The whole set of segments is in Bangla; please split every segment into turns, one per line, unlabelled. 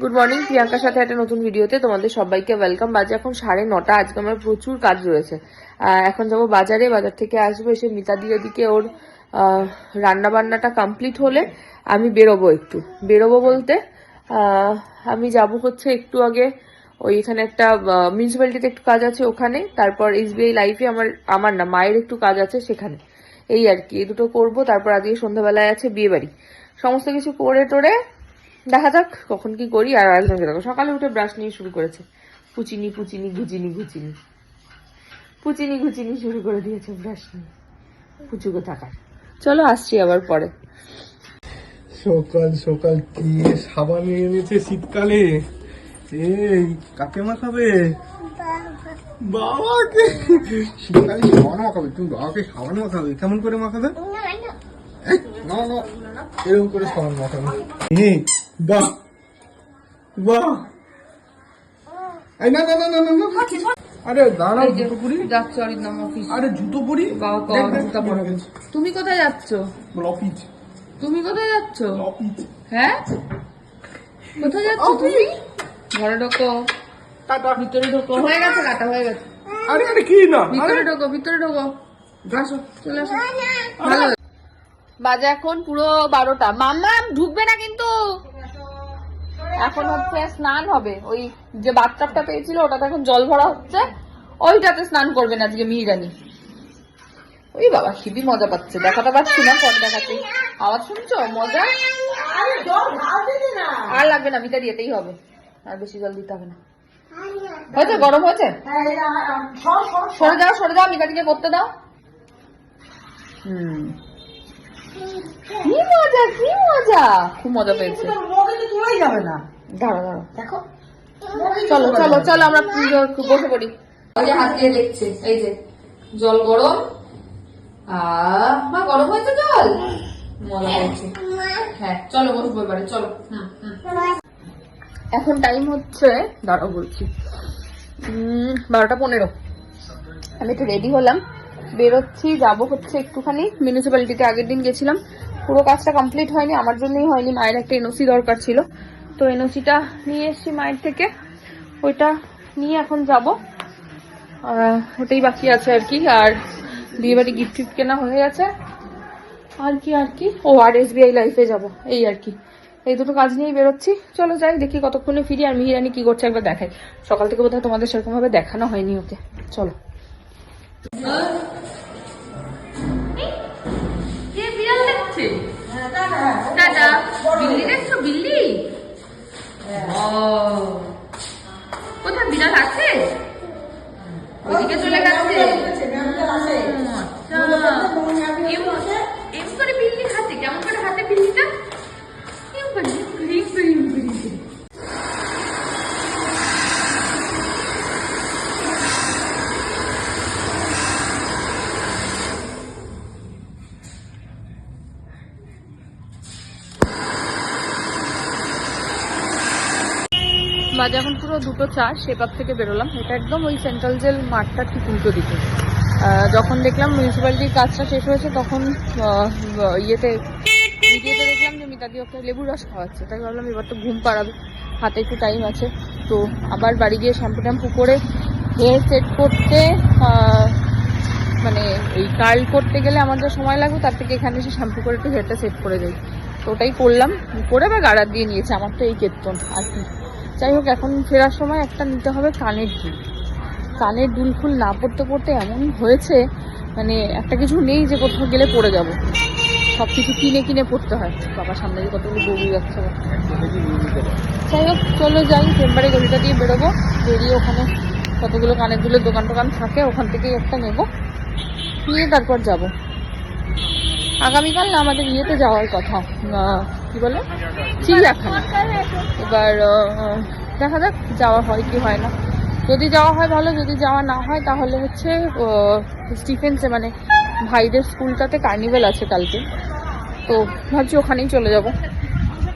গুড মর্নিং প্রিয়াঙ্কার সাথে একটা নতুন ভিডিওতে তোমাদের সবাইকে ওয়েলকাম বাজে এখন সাড়ে নটা, আজকে আমার প্রচুর কাজ রয়েছে। এখন যাব বাজারে, বাজার থেকে আসব, এসে মিতা দিয়ে দিকে ওর রান্না বান্নাটা কমপ্লিট হলে আমি বেরোবো একটু। বেরোবো বলতে আমি যাব হচ্ছে একটু আগে ওই এখানে একটা মিউনিসিপ্যালিটিতে একটু কাজ আছে ওখানে, তারপর এসবিআই লাইফে আমার আমার না, মায়ের একটু কাজ আছে সেখানে। এই আর কি, এই দুটো করব, তারপর আজকে সন্ধ্যাবেলায় আছে বিয়ে বাড়ি সমস্ত কিছু করে টোরে দেখা যাক কখন কি করি আর একজনকে দেখো সকালে উঠে ব্রাশ নিয়ে শুরু করেছে। পুচিনি পুচিনি ঘুচিনি ঘুচিনি। পুচিনি ঘুচিনি শুরু করে দিয়েছে ব্রাশ নিয়ে। পুচুকে থাকার। চলো আসছি আবার পরে।
সকাল সকাল কি সাবান নিয়ে এনেছে শীতকালে? এই কাকে মাখাবে? বাবাকে! শীতকালে সাবান মাখাবে? তুমি বাবাকে সাবান মাখাবে? কেমন করে মাখাবে? এই, না না এরকম করে সাবান মাখাবে। এই, বাহ বাহ এই না না না না না। আরে দাঁড়াও জুতো পরি।
যাচ্ছ অরিন্দম অফিস
আরে জুতো পরি?
তুমি কোথায় যাচ্ছ?
অফিস
তুমি কোথায় যাচ্ছ?
অফিস
হ্যাঁ? কোথায় যাচ্ছ তুমি? ঘরে ঢোকো।
টাটা
ভিতরে ঢোকো। হয়ে গেছে কাটা হয়ে গেছে।
আরে আরে কি না?
ভিতরে ঢোকো ভিতরে ঢোকো। আসো চলে আসো। ভালো। বাজে এখন পুরো বারোটা। মাম্মা ঢুকবে না কিন্তু। এখন হচ্ছে স্নান হবে। ওই যে বাথটাবটা পেয়েছিল ওটাতে এখন জল ভরা হচ্ছে। ওইটাতে স্নান করবেন আজকে মিহিরানি ওই বাবা শিবি মজা পাচ্ছে। দেখাতে পাচ্ছি না পরে দেখাতে আওয়াজ শুনছো? মজা? আর লাগবে না মিটা দিয়েতেই হবে। আর বেশি জল দিতে হবে না। হয়েছে? গরম হয়েছে? সরে যাও সরে। যাও মিকাটিকে করতে দাও। হুম। কি মজা কি মজা। খুব মজা পেয়েছে। দাঁড়া দাঁড়া চলো চলো চলো আমরা বসে পড়ি। ওই যে হাত দিয়ে দেখছে এই যে। জল গরম। মা গরম হয়েছে জল মজা পেয়েছে হ্যাঁ চলো বসবো এবারে চলো। হুম, হুম। এখন টাইম হচ্ছে দাঁড়াও বলছি। বারোটা পনেরো। আমি একটু রেডি হলাম। বেরোচ্ছি যাব হচ্ছে একটুখানি। মিউনিসিপ্যালিটিতে আগের দিন গেছিলাম। পুরো কাজটা কমপ্লিট হয়নি, আমার জন্যই হয়নি, মায়ের একটা এনওসি দরকার ছিল। তো এনওসিটা নিয়ে এসেছি মায়ের থেকে। ওইটা নিয়ে এখন যাব। ওটাই বাকি আছে আর কি। আর বিয়ে বাড়ি গিফট টিফট কেনা হয়ে গেছে। আর কি আর কি? ও, আর এসবিআই লাইফে যাব। এই আর কি। এই দুটো কাজ নিয়েই বেরোচ্ছি। চলো যাই, দেখি কতক্ষণে ফিরি আর মিহিরানি কি করছে একবার দেখাই। সকাল থেকে বোধহয় তোমাদের সেরকমভাবে দেখানো হয়নি ওকে। চলো। দেখছে টাটা বিল্লি দেখছ বিল্লি? ও কোথায় বিড়াল আছে? ওইদিকে চলে গেছে? আচ্ছা। এম- এম করে বিল্লি হাতে কেমন করে হাতে বিল্লিটা? এম করে, এম করে, এম করে। বাজে এখন পুরো দুটো চার শেপার থেকে বেরোলাম, এটা একদম ওই সেন্ট্রাল জেল মাঠটা ঠিক উল্টো দিকে। যখন দেখলাম মিউনিসিপ্যালিটির কাজটা শেষ হয়েছে, তখন ইয়েতে ভিডিওতে দেখলাম যে মিতাদি ওকে লেবুর রস খাওয়াচ্ছে। তাই ভাবলাম এবার তো ঘুম পাড়াবে, হাতে একটু টাইম আছে। তো আবার বাড়ি গিয়ে শ্যাম্পু ট্যাম্পু করে হেয়ার সেট করতে মানে এই কার্ল করতে গেলে আমার যা সময় লাগবে, তার থেকে এখানে এসে শ্যাম্পু করে একটু হেয়ারটা সেট করে যাই তো ওটাই করলাম, করে বা গাড়া দিয়ে নিয়েছে। আমার তো এই কেতন, আর কি। যাই হোক, এখন ফেরার সময় একটা নিতে হবে কানের দুল। কানের দুল ফুল না পড়তে পড়তে এমন হয়েছে মানে একটা কিছু নেই যে কোথাও গেলে পড়ে যাব। সব কিছু কিনে কিনে পড়তে হয়। বাবার সামনে দিয়ে কতগুলো গরু যাচ্ছে যাই হোক, চলো যাই, চেম্বারে গলিটা দিয়ে বেরোবো। বেরিয়ে ওখানে কতগুলো কানের দুলের দোকান টোকান থাকে, ওখান থেকেই একটা নেব। নিয়ে তারপর যাব। আগামীকাল না আমাদের ইয়েতে যাওয়ার কথা। কি বলে? চিড়িয়াখানা। এবার দেখা যাক যাওয়া হয় কি হয় না। যদি যাওয়া হয় ভালো, যদি যাওয়া না হয় তাহলে হচ্ছে স্টিফেন্সে মানে ভাইদের স্কুলটাতে কার্নিভেল আছে কালকে। তো ভাবছি ওখানেই চলে যাব।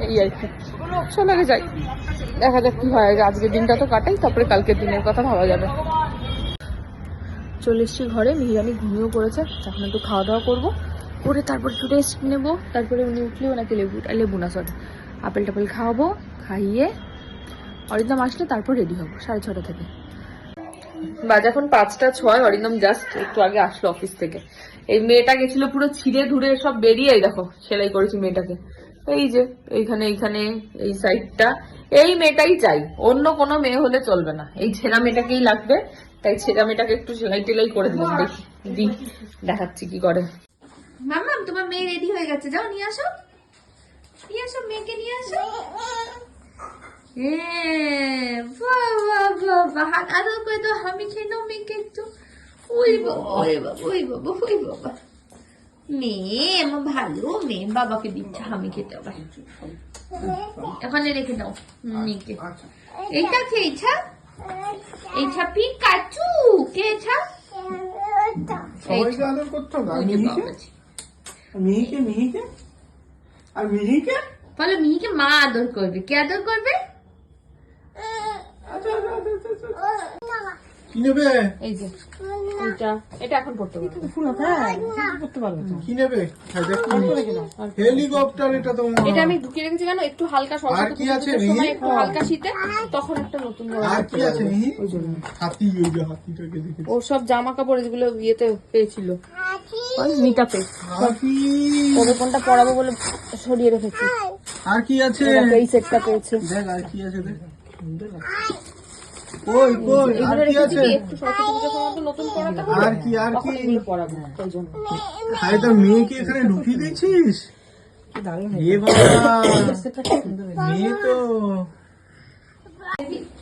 এই আর কি। চলে যাই। দেখা যাক কি হয়। আজকের দিনটা তো কাটাই, তারপরে কালকের দিনের কথা ভাবা যাবে। চলে এসেছি ঘরে। মিহিরানি ঘুমিয়েও পড়েছে। এখন একটু খাওয়া দাওয়া করব। করে তারপর একটু রেস্ট নেব। তারপরে উনি উঠলেও ওনাকে লেবু লেবু না সরি আপেল টাপেল খাওয়াবো, খাইয়ে অরিন্দম আসলে তারপর রেডি হব, সাড়ে ছটা থেকে। বাজে এখন পাঁচটা ছয়, অরিন্দম জাস্ট একটু আগে আসলো অফিস থেকে। এই মেয়েটা গেছিল পুরো ছিঁড়ে ধুরে সব বেরিয়ে দেখো, সেলাই করেছি মেয়েটাকে। এই যে, এইখানে এইখানে, এই সাইডটা এই মেয়েটাই চাই, অন্য কোনো মেয়ে হলে চলবে না। এই ছেঁড়া মেয়েটাকেই লাগবে, তাই ছেঁড়া মেয়েটাকে একটু সেলাই টেলাই করে দিলাম দেখি দি দেখাচ্ছি কি করে। মাম্মাম তোমার মেয়ে রেডি হয়ে গেছে। যাও নিয়ে আসো। নিয়ে আসো মেয়েকে নিয়ে আসো। হাত আদর করে দাও, আমি খেয়ে নাও মেয়েকে একটু। ওই বাবা, ওই বাবা, ওই বাবা, ওই বাবা। মেয়ে আমার ভালো। মেয়ে বাবাকে দিচ্ছে আমি খেতে হবে এখানে রেখে দাও মেয়েকে। এইটা কে এইটা এইটা পিকাচু কে এটা
সবাইকে আদর করতে হবে আর
ওই যে
মিহিকে মিহিকে? আর মিহিকে?
বলো মিহিকে মা আদর করবে। কে আদর করবে?
কি নেবে?
এই যে এটা এটা এখন পড়তে পারবে।
কি নেবে? হ্যাঁ, হেলিকপ্টার এটা তোমার
এটা আমি ঢুকিয়ে রেখেছি কেন একটু হালকা
আর কি আছে
একটু হালকা শীতে তখন একটা নতুন
আর কি আছে
ওই জন্য।
হাতি ওই যে হাতিটাকে দেখে
ওর সব জামা কাপড় যেগুলো ইয়েতে পেয়েছিল। মিটাপে কোনটা পরাবো বলে সরিয়ে রেখেছি।
আর কি আছে?
এই সেটটা পেয়েছে
দেখ আর কি আছে দেখ। কই কই আর কি আছে?
একটু সময় নতুন পরাতে
আর কি আর কি?
এগুলো পরাবো জন্য।
আরে তোর মেয়েকে এখানে ঢুকিয়ে দিয়েছিস? এ বাবা। মেয়ে তো।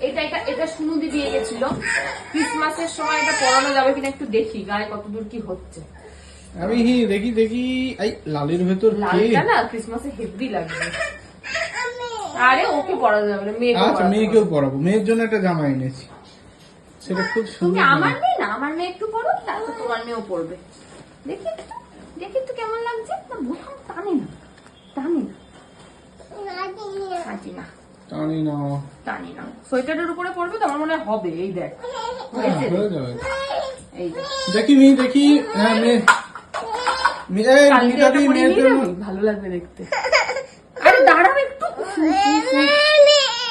এটা এটা এটা সুনুদি দিয়ে গেছিল। ক্রিসমাসের সময় এটা পরানো যাবে কিনা একটু দেখি গায়ে কতদূর কি হচ্ছে।
আমি হি দেখি দেখি। এই লালের ভেতর কে?
লালটা না ক্রিসমাসে হেভি লাগবে আরে ওকে পরানো যাবে না মেয়েকে
আচ্ছা মেয়েকেও পরাবো। মেয়ের জন্য একটা জামা এনেছি। সেটা খুব
তুমি
সুন্দর
আমার মেয়ে না? আমার মেয়ে একটু তারপর তোমার মেয়েও পড়বে দেখি একটু দেখি একটু কেমন লাগছে। না বোতাম টানি না টানি না। টানি না।
টানি না।
টানি না। সোয়েটারের উপরে পড়বে তো আমার মনে হয় হবে। এই দেখ।
হ্যাঁ, হয়ে যাবে।
এই দেখ।
দেখি মেয়ে দেখি। হ্যাঁ মেয়ে।
ভালো লাগবে দেখতে আরে দাঁড়াও একটু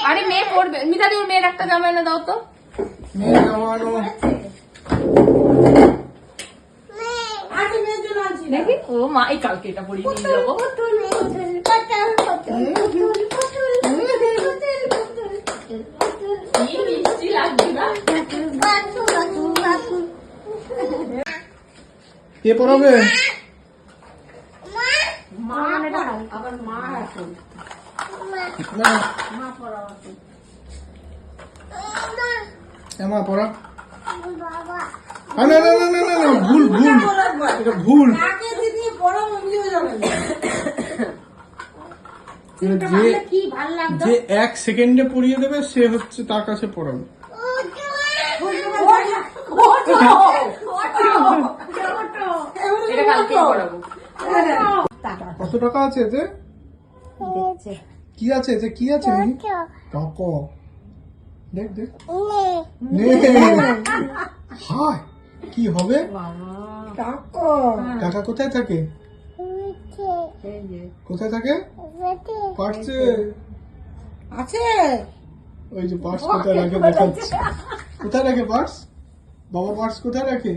আরে মেয়ে পড়বে মিতাদি ওর মেয়ের একটা জামা এনে দাও তো
মেয়ে
দেখি ও মা এই কালকে এটা পরিয়ে নিয়ে যাব মিষ্টি লাগছে
কে পড়াবে
মা মানে এটা আবার মা এখন
এমা পড়া। না না না না না না ভুল। ভুল এটা ভুল। যে
কি ভালো লাগবে
যে এক সেকেন্ডে পড়িয়ে দেবে সে হচ্ছে তার কাছে পড়াবে।
এটা কালকে পড়াবো।
কত টাকা আছে এতে? কি আছে? এতে কি আছে? টাকা দেখ। দেখ নে হায় কি হবে? টাকা কোথায় থাকে? কোথায় থাকে? পার্সে
আছে।
ওই যে পার্স কোথায় রাখে দেখাচ্ছে। কোথায় রাখে পার্স? বাবা পার্স কোথায় রাখে?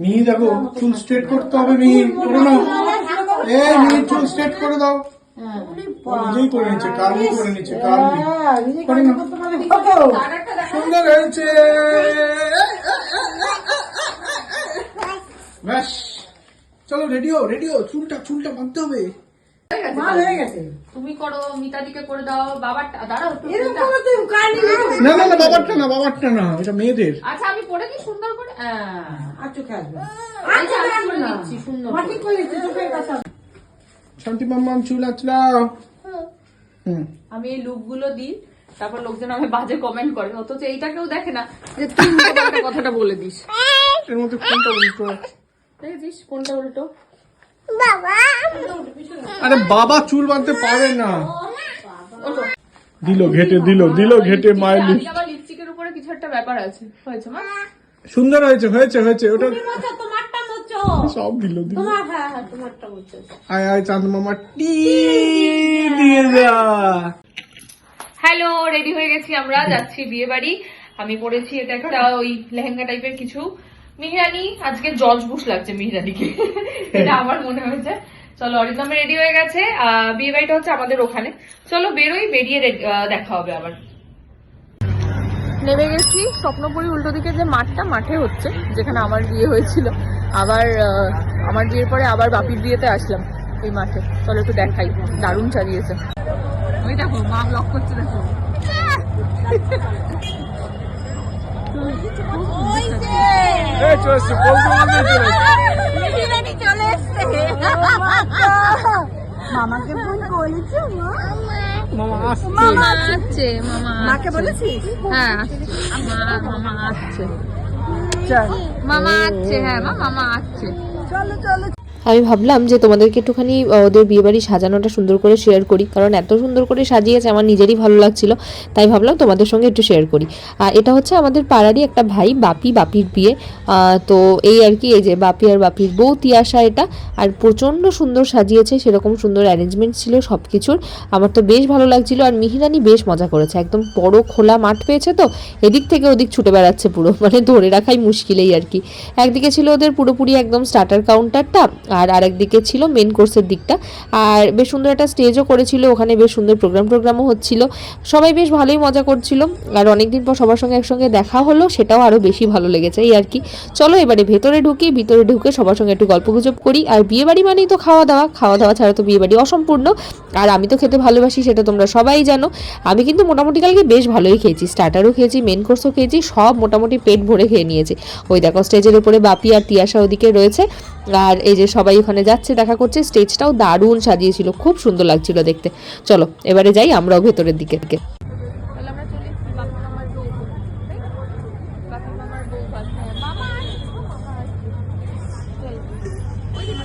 মিহি দেখো, চুল স্ট্রেট করতে হবে মিহি করে নাও মিহি চুল স্ট্রেট করে দাও। সুন্দর হয়েছে। ব্যাস। চলো রেডি হো রেডি হো চুলটা চুলটা বাঁধতে হবে।
হয়ে গেছে
তুমি করো মিতাদিকে করে দাও বাবারটা দাঁড়াও
এরকম
ফুলটা-
করে তুই
না না না বাবারটা না বাবারটা না এটা মেয়েদের।
আচ্ছা আমি পরে কি সুন্দর করে?
আর চোখে আসবে।
এই যে আমি করে সুন্দর
মাটি করে। দিচ্ছি কাছে
শান্তি মাম্মাম চুল আচলাও
আমি এই লুকগুলো দিই তারপর লোকজন আমি বাজে কমেন্ট করে। অথচ এইটা কেউ দেখে না যে তুই কথাটা বলে দিস।
এর মধ্যে কোনটা উল্টো?
দেখেছিস? কোনটা উল্টো?
আরে বাবা চুল বাঁধতে পারে না। দিল ঘেটে দিল দিল ঘেটে মাইলি।
লিপস্টিকের উপরে কিছু একটা ব্যাপার আছে হয়েছে। মা
সুন্দর হয়েছে হয়েছে হয়েছে ওটা সব দিল
হ্যাঁ হ্যাঁ
আয় আয় চাঁদ মামা টি দিয়ে যা।
হ্যালো রেডি হয়ে গেছি আমরা যাচ্ছি বিয়ে বাড়ি আমি পড়েছি এটা একটা ওই লেহেঙ্গা টাইপের কিছু। মিহিরানি আজকে জর্জ বুশ লাগছে মিহিরানিকে। এটা আমার মনে হয়েছে। চলো অরিন্দমে রেডি হয়ে গেছে। বিয়ে বাড়িটা হচ্ছে আমাদের ওখানে। চলো বেরোই বেরিয়ে দেখা হবে আবার। নেমে গেছি। স্বপ্নপুরি উল্টো দিকে যে মাঠটা মাঠে হচ্ছে যেখানে আমার বিয়ে হয়েছিল। আবার আমার বিয়ের পরে আবার বাপির বিয়েতে আসলাম এই মাঠে। চলো একটু দেখাই। দারুণ চালিয়েছে। ওই দেখো মা ব্লক করছে দেখো।
মামাকে ফোন করেছ
মামা আসছে।
মামা আসছে মামা
মাকে বলেছিস?
হ্যাঁ আসছে। মামা আসছে। মামা আসছে হ্যাঁ মা মামা আসছে।
চলো চলো।
আমি ভাবলাম যে তোমাদেরকে একটুখানি ওদের বিয়েবাড়ি সাজানোটা সুন্দর করে শেয়ার করি, কারণ এত সুন্দর করে সাজিয়েছে, আমার নিজেরই ভালো লাগছিল, তাই ভাবলাম তোমাদের সঙ্গে একটু শেয়ার করি। আর এটা হচ্ছে আমাদের পাড়ারই একটা ভাই, বাপি, বাপির বিয়ে। তো এই আর কি, এই যে বাপি আর বাপির বউ, তিয়াশা এটা। আর প্রচণ্ড সুন্দর সাজিয়েছে, সেরকম সুন্দর অ্যারেঞ্জমেন্ট ছিল সব কিছুর আমার তো বেশ ভালো লাগছিল, আর মিহিরানি বেশ মজা করেছে, একদম বড় খোলা মাঠ পেয়েছে তো, এদিক থেকে ওদিক ছুটে বেড়াচ্ছে পুরো মানে ধরে রাখাই মুশকিলেই আর কি। একদিকে ছিল ওদের পুরোপুরি একদম স্টার্টার কাউন্টারটা আর আরেকদিকে ছিল মেন কোর্সের দিকটা। আর বেশ সুন্দর একটা স্টেজও করেছিল, ওখানে বেশ সুন্দর প্রোগ্রাম টোগ্রামও হচ্ছিল। সবাই বেশ ভালোই মজা করছিল, আর অনেকদিন পর সবার সঙ্গে একসঙ্গে দেখা হলো, সেটাও আরও বেশি ভালো লেগেছে এই আর কি। চলো এবারে ভেতরে ঢুকি, ভিতরে ঢুকে সবার সঙ্গে একটু গল্পগুজব করি। আর বিয়ে বাড়ি মানেই তো খাওয়া দাওয়া খাওয়া দাওয়া ছাড়া তো বিয়ে বাড়ি অসম্পূর্ণ। আর আমি তো খেতে ভালোবাসি, সেটা তোমরা সবাই জানো। আমি কিন্তু মোটামুটি কালকে বেশ ভালোই খেয়েছি স্টার্টারও খেয়েছি মেন কোর্সও খেয়েছি, সব মোটামুটি পেট ভরে খেয়ে নিয়েছি। ওই দেখো স্টেজের উপরে বাপি আর তিয়াশা ওদিকে রয়েছে। আর এই যে সবাই ওখানে যাচ্ছে দেখা করছে স্টেজটাও দারুণ সাজিয়েছিল খুব সুন্দর লাগছিল দেখতে। চলো এবারে যাই আমরাও ভেতরের দিকে। দিকে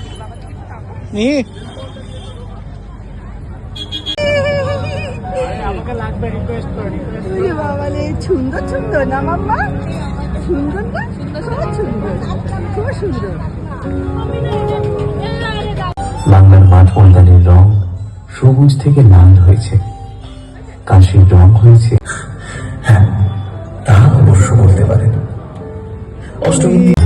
একটু তাকাও।
নি?
তুই বাবা সুন্দর সুন্দর না মাম্মা? সুন্দর না খুব সুন্দর খুব সুন্দর
বাংলার মাঠ ময়দানের রং সবুজ থেকে লাল হয়েছে। কাশির রং হয়েছে। হ্যাঁ তা অবশ্য বলতে পারেন। অষ্টমী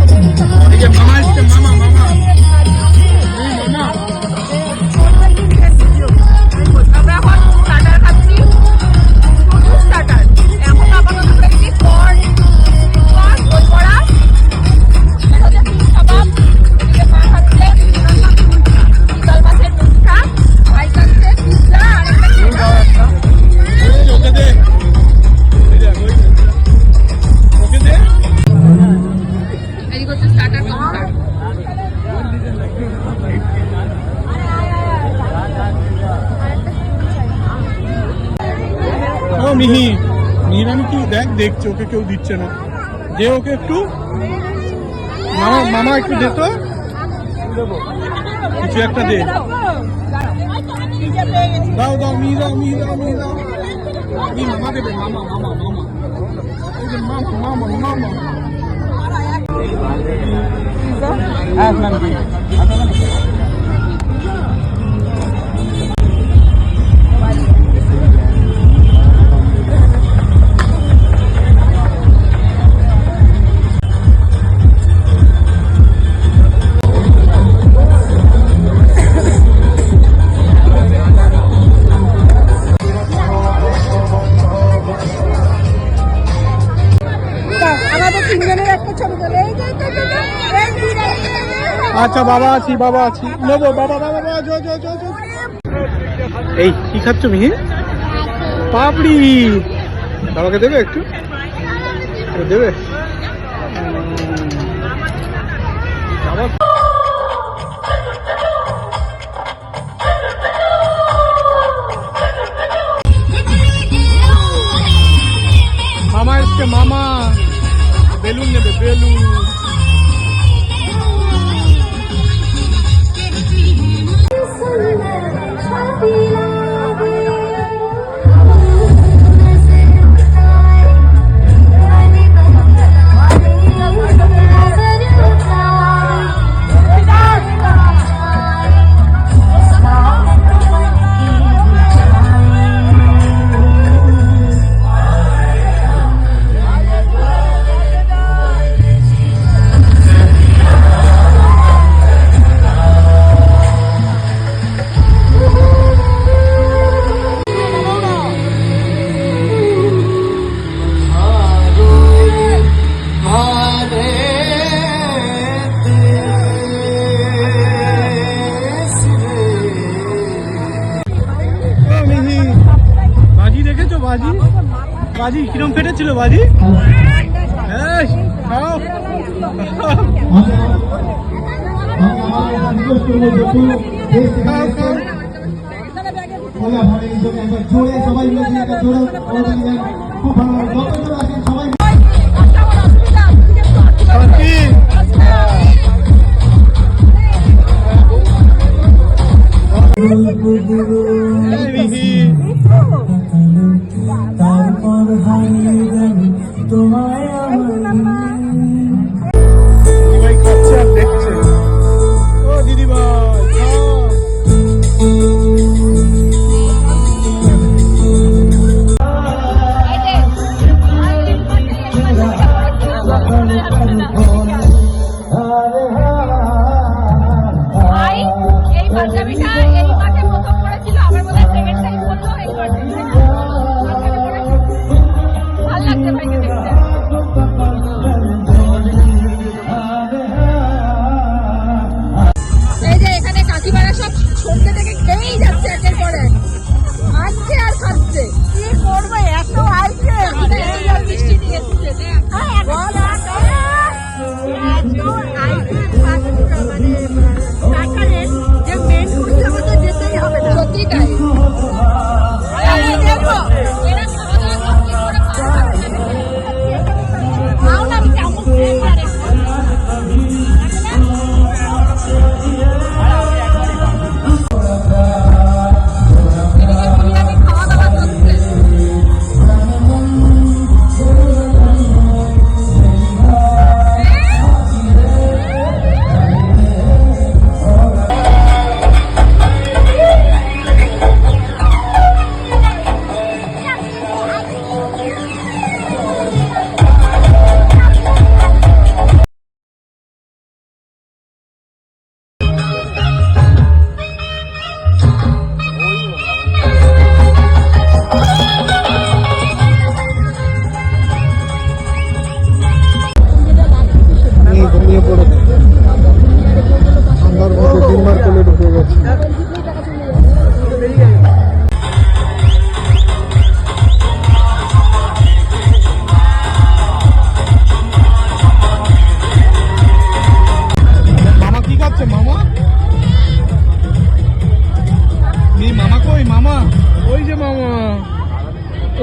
দেখ, দেখছে, ওকে কেউ দিচ্ছে না। দে ওকে একটু। মামা মামা একটু দে তো। কিছু একটা দে। দাও দাও মিহি দাও মিহি দাও মিহি দাও। এই মামা দেবে, মামা মামা মামা। মামা মামা মামা। আচ্ছা বাবা আছি বাবা আছি। নেব, বাবা বাবা বাবা জো জো জো জো এই, কি খাচ্ছ মিহি? পাপড়ি। বাবাকে দেবে একটু দেবে? মামা এসছে, মামা। বেলুন নেবে, বেলুন। কিরম ফেটেছিল বাজি এই, খাও। খাও, খাও। শান্তি। এই মিহি। দিদিভাই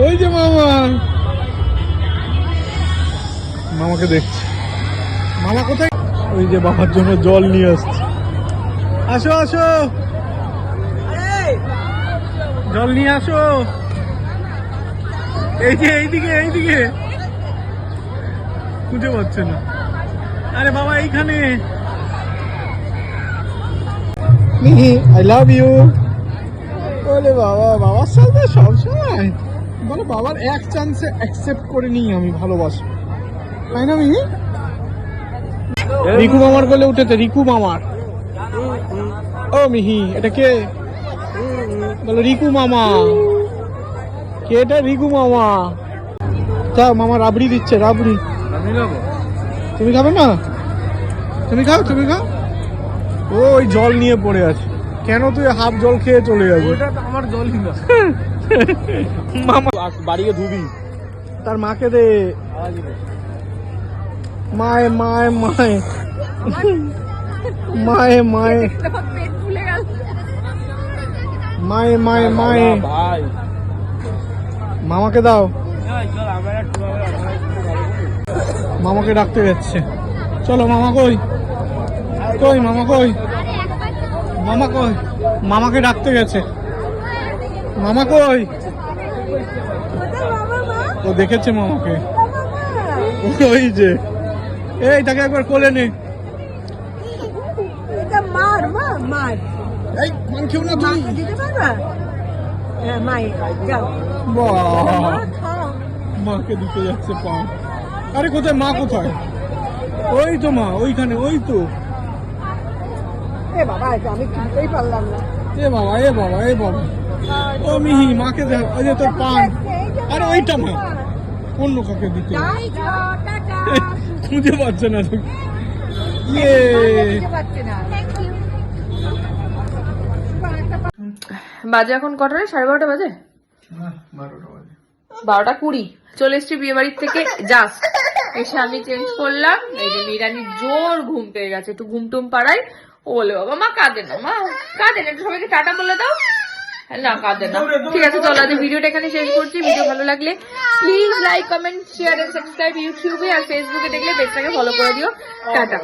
ওই যে মামা। মামাকে দেখছি। মামা কোথায়? ওই যে বাবার জন্য জল নিয়ে আসছে। আসো আসো। জল নিয়ে আসো। এই যে এইদিকে এইদিকে খুঁজে পাচ্ছে না। আরে বাবা এইখানে। আই লাভ ইউ বলে বাবা বাবার সাথে সবসময়। বলে বাবার এক চান্সে অ্যাকসেপ্ট করে নিই আমি ভালোবাসি। তাই না মিহি? রিকু মামার কোলে উঠেছে রিকু মামার। ও মিহি এটা কে? বলো রিকু মামা। কে এটা? রিকু মামা। যা মামা রাবড়ি দিচ্ছে রাবড়ি। তুমি খাবে না? তুমি খাও তুমি খাও। ও ওই জল নিয়ে পড়ে আছে। কেন তুই হাফ জল খেয়ে চলে যাবি? আমার জল মামা। বাড়িয়ে ধুবি। তার মাকে দে। মায়ে মায়ে মায়ে। মায়ে মায়ে। মায়ে মায়ে মায়ে। মামাকে দাও। মামাকে ডাকতে যাচ্ছে। চলো মামা কই? কই মামা কই? মামা কই? মামাকে ডাকতে গেছে। মামা কই? ও দেখেছে মামাকে। ওই যে। এই তাকে একবার কোলে নে।
মার মা মার
এই মান খেও না তুমি।
দিতে পারবা হ্যাঁ মাই যাও
মাকে দিতে যাচ্ছে পা। আরে কোথায়? মা কোথায়? ওই তো মা ওইখানে ওই তো।
এ বাবা আমি কিনতেই পারলাম না।
এ বাবা এ বাবা এ বাবা। ও মিহি মাকে দেখ ওই যে তোর পান। আরে ওইটা মা। অন্য কাকে দিতে খুঁজে পাচ্ছে না তো। ইয়ে।
বাজে এখন কটা সাড়ে
বারোটা বাজে?
বারোটা কুড়ি। চলে এসছি বিয়ে বাড়ির থেকে জাস্ট। এসে আমি চেঞ্জ করলাম। এই যে মিরানির জোর ঘুম পেয়ে গেছে। একটু ঘুম টুম পাড়াই ও বলে বাবা মা কাঁদে না মা কাঁদে না। একটু সবাইকে টাটা বলে দাও। না কাঁদে না। ঠিক আছে চলো আজ ভিডিওটা এখানে শেষ করছি। ভিডিও ভালো লাগলে please like comment share and subscribe ইউটিউবে আর ফেসবুকে দেখলে পেজটাকে ফলো করে দিও। টাটা।